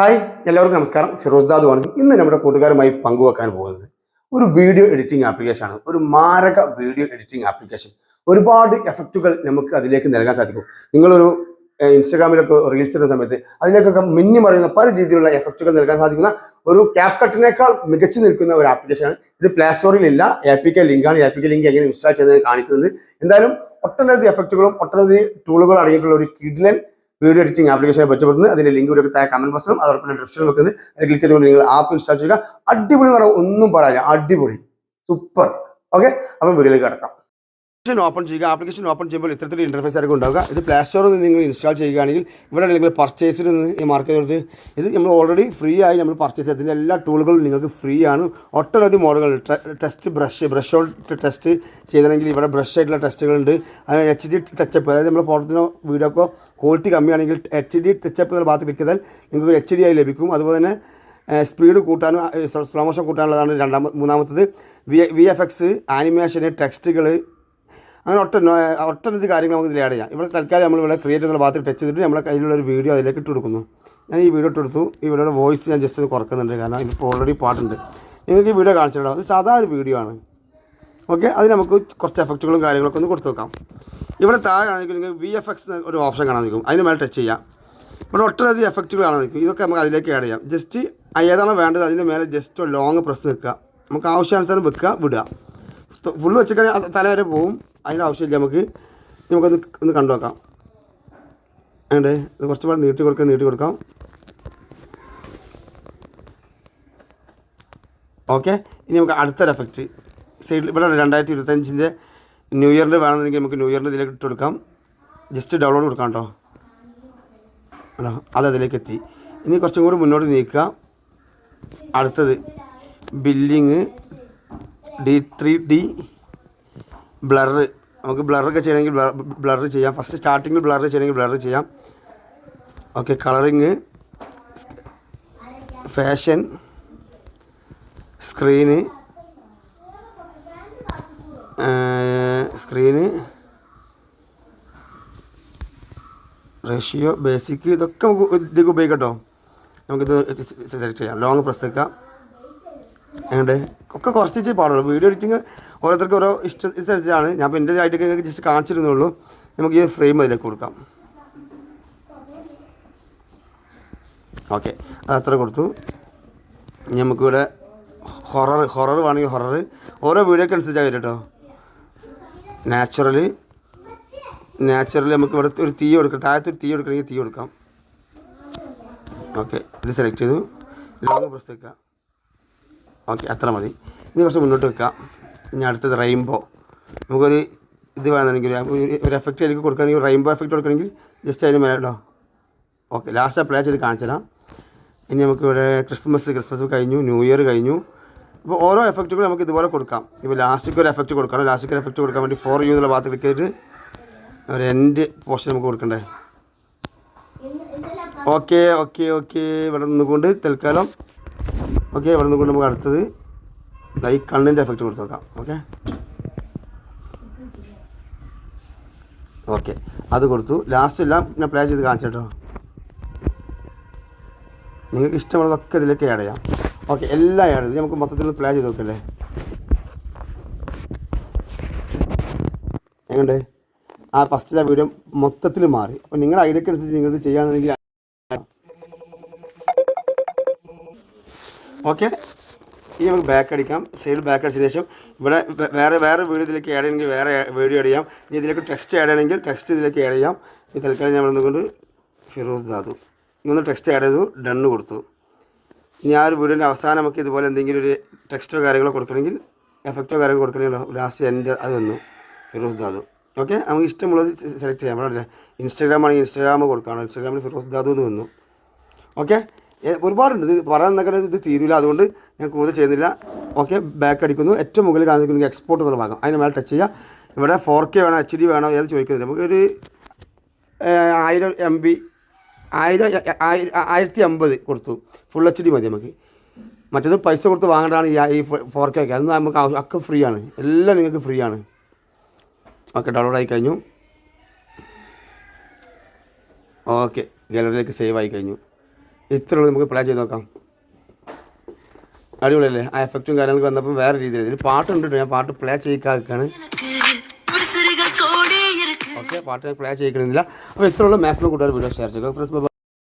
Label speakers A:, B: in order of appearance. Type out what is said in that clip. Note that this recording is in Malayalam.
A: ഹായ് എല്ലാവർക്കും നമസ്കാരം. ഫിറോസ് ആണ് ഇന്ന് നമ്മുടെ കൂട്ടുകാരുമായി പങ്കുവെക്കാൻ പോകുന്നത് ഒരു വീഡിയോ എഡിറ്റിംഗ് ആപ്ലിക്കേഷൻ ആണ് ഒരു മാരക വീഡിയോ എഡിറ്റിംഗ് ആപ്ലിക്കേഷൻ. ഒരുപാട് എഫക്റ്റുകൾ നമുക്ക് അതിലേക്ക് നൽകാൻ സാധിക്കും. നിങ്ങളൊരു ഇൻസ്റ്റാഗ്രാമിലൊക്കെ റീൽസ് ചെയ്യുന്ന സമയത്ത് അതിലേക്കൊക്കെ മിന്നി മറിയുന്ന പല രീതിയിലുള്ള എഫക്റ്റുകൾ നൽകാൻ സാധിക്കുന്ന ഒരു ക്യാപ് കട്ടിനേക്കാൾ മികച്ചു നിൽക്കുന്ന ഒരു ആപ്ലിക്കേഷനാണ്. ഇത് പ്ലേ സ്റ്റോറിൽ ഇല്ല എ പി കെ ലിങ്കാണ്. എ പി കെ ലിങ്ക് എങ്ങനെ ഇൻസ്റ്റാൾ ചെയ്തത് കാണിക്കുന്നത് എന്തായാലും ഒട്ടനവധി എഫക്റ്റുകളും ഒട്ടനവധി ടൂളുകളും അടങ്ങിയിട്ടുള്ള ഒരു കിഡ്ലൻ വീഡിയോ എഡിറ്റിംഗ് ആപ്ലിക്കേഷൻ പറ്റപ്പെടുന്നത് അതിന്റെ ലിങ്ക് ഇവിടെ താഴെ കമന്റ് ബോക്സിലും അതോടൊപ്പം ഡിസ്ക്രിപ്ഷനിൽ വെക്കുന്നത്. അത് ക്ലിക്ക് ചെയ്തുകൊണ്ട് നിങ്ങൾ ആപ്പ് ഇൻസ്റ്റാൾ ചെയ്യുക. അടിപൊളി എന്ന് ഒന്നും പറയാനില്ല. അടിപൊളി. സൂപ്പർ ഓക്കെ അപ്പം വീഡിയോയിലേക്ക് കിടക്കാം. ആപ്ലിക്കേഷൻ ഓപ്പൺ ചെയ്യുക ആപ്ലിക്കേഷൻ ഓപ്പൺ ചെയ്യുമ്പോൾ ഇത്തരത്തിൽ ഇന്റർഫേസ് ആയിരിക്കും ഉണ്ടാവുക. ഇത് പ്ലേ സ്റ്റോറിൽ നിന്ന് നിങ്ങൾ ഇൻസ്റ്റാൾ ചെയ്യുകയാണെങ്കിൽ ഇവിടെ നിങ്ങൾ പർച്ചേസിൽ നിന്ന് ഈ മാർക്ക് ചെയ്തത് ഇത് നമ്മൾ ഓൾറെഡി ഫ്രീ ആയി നമ്മൾ പർച്ചേസ് ചെയ്തതിന്റെ എല്ലാ ടൂളുകളും നിങ്ങൾക്ക് ഫ്രീ ആണ്. ഒട്ടനവധി മോഡലുകൾ ടെസ്റ്റ് ബ്രഷ് ബ്രഷ് കൊണ്ട് ടെസ്റ്റ് ചെയ്യണമെങ്കിൽ ഇവിടെ ബ്രഷ് ആയിട്ടുള്ള ടെസ്റ്റുകളുണ്ട് അത് എച്ച് ഡി ടച്ചപ്പ് അതായത് നമ്മൾ ഫോട്ടോത്തിനോ വീഡിയോക്കോ ക്വാളിറ്റി കമ്മിയാണെങ്കിൽ എച്ച് ഡി ടച്ചപ്പ് എന്നുള്ള ഭാഗത്ത് ക്ലിക്ക് ചെയ്താൽ നിങ്ങൾക്ക് എച്ച് ഡി ആയി ലഭിക്കും. അതുപോലെ തന്നെ സ്പീഡ് കൂട്ടാനും സ്ലോ മോഷൻ കൂട്ടാനുള്ളതാണ് രണ്ടാമത് മൂന്നാമത്തത്. വി വി എഫ് എക്സ് ആനിമേഷന് ടെക്സ്റ്റുകൾ അങ്ങനെ ഒട്ട ഒട്ടനവധി കാര്യങ്ങൾ നമുക്ക് ഇതിൽ ആഡ് ചെയ്യാം. ഇവിടെ തൽക്കാലം നമ്മൾ ഇവിടെ ക്രിയേറ്റ് എന്നുള്ള ഭാഗത്ത് ടച്ച് ചെയ്തിട്ട് നമ്മളെ കയ്യിലുള്ള ഒരു വീഡിയോ അതിലേക്ക് ഇട്ട് കൊടുക്കുന്നു. ഞാൻ ഈ വീഡിയോ ഇട്ട് കൊടുത്തു. ഈ വീഡിയോയുടെ വോയിസ് ഞാൻ ജസ്റ്റ് ഒന്ന് കുറക്കുന്നുണ്ട്. കാരണം ഇപ്പോൾ ഓൾറെഡി പാട്ടുണ്ട്. നിങ്ങൾക്ക് ഈ വീഡിയോ കാണിച്ചിട്ടുണ്ടോ അത് സാധാരണ വീഡിയോ ആണ്. ഓക്കെ അത് നമുക്ക് കുറച്ച് എഫക്റ്റുകളും കാര്യങ്ങളൊക്കെ ഒന്ന് കൊടുത്തു വെക്കാം ഇവിടെ താഴെ ആണെങ്കിൽ നിങ്ങൾക്ക് വി എഫ് എക്സ് ഒരു ഓപ്ഷൻ കാണാൻ നിൽക്കും. അതിന് മേലെ ടച്ച് ചെയ്യാം. ഇവിടെ ഒട്ടനവധി എഫക്റ്റുകൾ കാണാൻ നിൽക്കും ഇതൊക്കെ നമുക്ക് അതിലേക്ക് ആഡ് ചെയ്യാം. ജസ്റ്റ് ഏതാണോ വേണ്ടത് അതിന്റെ മേലെ ജസ്റ്റ് ലോങ് പ്രസ് നിൽക്കുക. നമുക്ക് ആവശ്യാനുസരണം വെക്കുക വിടുക. ഫുള്ള് വെച്ചിട്ട് തല വരെ പോവും. അതിന്റെ ആവശ്യമില്ല നമുക്ക്. നമുക്കൊന്ന് ഒന്ന് കണ്ടു നോക്കാം വേണ്ടേ ഇത് കുറച്ച് പാടെ നീട്ടി കൊടുക്കാം നീട്ടി കൊടുക്കാം. ഓക്കെ. ഇനി നമുക്ക് അടുത്തൊരു എഫക്റ്റ് സൈഡിൽ ഇവിടെ രണ്ടായിരത്തി ഇരുപത്തഞ്ചിന്റെ ന്യൂ ഇയറിന്റെ വേണമെന്നുണ്ടെങ്കിൽ നമുക്ക് ന്യൂ ഇയറിന്റെ ഇതിലേക്ക് ഇട്ട് കൊടുക്കാം. ജസ്റ്റ് ഡൗൺലോഡ് കൊടുക്കാം കേട്ടോ. അല്ലോ അത് അതിലേക്ക് എത്തി. ഇനി കുറച്ചും കൂടി മുന്നോട്ട് നീക്കുക. അടുത്തത്. Billing D three D blur നമുക്ക് ബ്ലറൊക്കെ ചെയ്യണമെങ്കിൽ ബ്ലർ ചെയ്യാം. ഫസ്റ്റ് സ്റ്റാർട്ടിങ്ങിൽ ബ്ലർ ചെയ്യണമെങ്കിൽ ബ്ലർ ചെയ്യാം. Okay colouring fashion screen screen ratio basic ഇതൊക്കെ നമുക്ക് ഇതിലേക്ക് ഉപയോഗിക്കാം കേട്ടോ. നമുക്കിത് സെലക്ട് ചെയ്യാം. ലോങ് പ്രസ് വെക്കാം എങ്ങോട്ട് ഒക്കെ കുറച്ച് പാടുള്ളൂ. വീഡിയോ എഡിറ്റിങ് ഓരോരുത്തർക്ക് ഓരോ ഇഷ്ടത്തിനനുസരിച്ചാണ് ഞാൻ ഇപ്പോൾ എന്റെ ആയിട്ടൊക്കെ ജസ്റ്റ് കാണിച്ചിരുന്നുള്ളൂ. നമുക്ക് ഈ ഫ്രെയിം അതിലേക്ക് കൊടുക്കാം. ഓക്കെ അത് അത്ര കൊടുത്തു നമുക്കിവിടെ ഹൊറർ ഹൊറർ വേണമെങ്കിൽ ഹൊറർ ഓരോ വീഡിയോക്ക് അനുസരിച്ചാണ് വരും കേട്ടോ. നാച്ചുറൽ നാച്ചുറൽ നമുക്ക് ഇവിടെ ഒരു തീ കൊടുക്കാം. താഴത്ത് ഒരു തീ കൊടുക്കണമെങ്കിൽ തീ കൊടുക്കാം. ഓക്കെ ഇത് സെലക്ട് ചെയ്തു. ലോങ് പ്രസ് ഓക്കെ അത്ര മതി. ഇനി കുറച്ച് മുന്നോട്ട് വെക്കാം. ഇനി അടുത്തത് റെയിൻബോ നമുക്കൊരു ഇത് വേണമെങ്കിൽ ഒരു എഫക്റ്റ് എനിക്ക് കൊടുക്കണമെങ്കിൽ റെയിൻബോ എഫക്റ്റ് കൊടുക്കണമെങ്കിൽ ജസ്റ്റ് അതിന് മേലെ ഓക്കെ ലാസ്റ്റ് അപ്ലൈ ചെയ്ത് കാണിച്ചു തരാം ഇനി നമുക്കിവിടെ ക്രിസ്മസ് ക്രിസ്മസ് കഴിഞ്ഞു ന്യൂ ഇയർ കഴിഞ്ഞു. അപ്പോൾ ഓരോ എഫക്റ്റുകൾ നമുക്ക് ഇതുപോലെ കൊടുക്കാം. ഇപ്പോൾ ലാസ്റ്റിക്ക് ഒരു എഫക്റ്റ് കൊടുക്കണം. ലാസ്റ്റിക്ക് ഒരു എഫക്റ്റ് കൊടുക്കാൻ വേണ്ടി ഫോർ യു എന്നുള്ള ഭാഗത്ത് ക്ലിക്ക് ചെയ്തിട്ട് ഒരു എൻഡ് പോർഷൻ നമുക്ക് കൊടുക്കണ്ടേ? ഓക്കെ ഓക്കെ ഓക്കെ ഇവിടെ നിന്നുകൊണ്ട് തൽക്കാലം. ഓക്കെ ഇവിടെ നിന്ന് നമുക്ക് അടുത്തത് ലൈക്ക് കണ്ണിന്റെ എഫക്റ്റ് കൊടുത്ത് നോക്കാം. ഓക്കെ ഓക്കെ അത് കൊടുത്തു. ലാസ്റ്റ് എല്ലാം ഞാൻ പ്ലേ ചെയ്ത് കാണിച്ചേട്ടോ നിങ്ങൾക്ക് ഇഷ്ടമുള്ളതൊക്കെ ഇതിലേക്ക് ആഡ് ചെയ്യാം. ഓക്കെ എല്ലാം ആഡ് ചെയ്ത്. നമുക്ക് മൊത്തത്തിൽ പ്ലേ ചെയ്ത് നോക്കല്ലേ? എങ്ങനെ ആ ഫസ്റ്റിലെ വീഡിയോ മൊത്തത്തിൽ മാറി. അപ്പോൾ നിങ്ങളുടെ ഐഡിയക്കനുസരിച്ച് നിങ്ങൾ നിങ്ങൾക്ക് ചെയ്യാന്നുണ്ടെങ്കിൽ ഓക്കെ. ഇനി നമുക്ക് ബാക്ക് അടിക്കാം. സൈഡ് ബാക്ക് അടിച്ചതിന് ശേഷം ഇവിടെ വേറെ വേറെ വീഡിയോ ഇതിലേക്ക് ആഡ് ചെയ്യണമെങ്കിൽ വേറെ വീഡിയോ ആഡ് ചെയ്യാം. ഇനി ഇതിലേക്ക് ടെക്സ്റ്റ് ആഡ് ചെയ്യണമെങ്കിൽ ടെക്സ്റ്റ് ഇതിലേക്ക് ആഡ് ചെയ്യാം. ഈ തൽക്കാലം ഞാൻ വന്നുകൊണ്ട് ഫിറോസ് ദാദു. ഇങ്ങനെ ടെക്സ്റ്റ് ആഡ് ചെയ്തു ഡണ്ണ് കൊടുത്തു. ഇനി ആ ഒരു വീഡിയോന്റെ അവസാനം നമുക്ക് ഇതുപോലെ എന്തെങ്കിലും ഒരു ടെക്സ്റ്റോ കാര്യങ്ങളോ കൊടുക്കണമെങ്കിൽ എഫക്റ്റോ കാര്യങ്ങളോ കൊടുക്കണമെങ്കിൽ ലാസ്റ്റ് എന്റെ അത് വന്നു. ഫിറോസ് ദാദു. ഓക്കെ? നമുക്ക് ഇഷ്ടമുള്ളത് സെലക്ട് ചെയ്യാം. ഇൻസ്റ്റാഗ്രാം ആണെങ്കിൽ ഇൻസ്റ്റാഗ്രാം കൊടുക്കണം. ഇൻസ്റ്റാഗ്രാമിൽ ഫിറോസ് ദാദു എന്ന് വന്നു. ഓക്കെ? ഒരുപാടുണ്ട്. ഇത് പറയാൻ നിൽക്കുന്ന ഇത് തീരില്ല അതുകൊണ്ട് ഞാൻ കൂടുതൽ ചെയ്യുന്നില്ല. ഓക്കെ ബാക്ക് അടിക്കുന്നു. ഏറ്റവും മുകളിൽ കാണിക്കുന്നത് എക്സ്പോർട്ട് എന്നുള്ള ഭാഗം. അതിന് മേലെ ടച്ച് ചെയ്യുക. ഇവിടെ ഫോർ കെ വേണോ എച്ച് ഡി വേണോ ഏത് ചോദിക്കുന്നില്ല നമുക്കൊരു ആയിരം എം ബി ആയിരം ആയിരത്തി അമ്പത് കൊടുത്തു. ഫുൾ എച്ച് ഡി മതി നമുക്ക്. മറ്റേത് പൈസ കൊടുത്ത് വാങ്ങേണ്ടതാണ് ഈ ഫോർ കെ ഒക്കെ അതൊന്നും നമുക്ക് ഒക്കെ ഫ്രീ ആണ്. എല്ലാം നിങ്ങൾക്ക് ഫ്രീ ആണ്. ഓക്കെ ഡൗൺലോഡ് ആയി കഴിഞ്ഞു. ഓക്കെ ഗാലറിയിലേക്ക് സേവ് ആയി കഴിഞ്ഞു. ഇത്രയുള്ളത് നമുക്ക് പ്ലേ ചെയ്ത് നോക്കാം. അടിപൊളിയല്ലേ? ആ എഫക്റ്റും കാര്യങ്ങളൊക്കെ വന്നപ്പോൾ വേറെ രീതിയിൽ ഇതിൽ പാട്ടുണ്ട് ഞാൻ പാട്ട് പ്ലേ ചെയ്യിക്കാക്കാണ് ഓക്കെ പാട്ട് പ്ലേ ചെയ്യിക്കണമെന്നില്ല. അപ്പോൾ ഇത്രയുള്ള മാക്സിമം കൂട്ടുകാർ വീഡിയോ ഷെയർ ചെയ്യുക ഫ്രണ്ട്സ്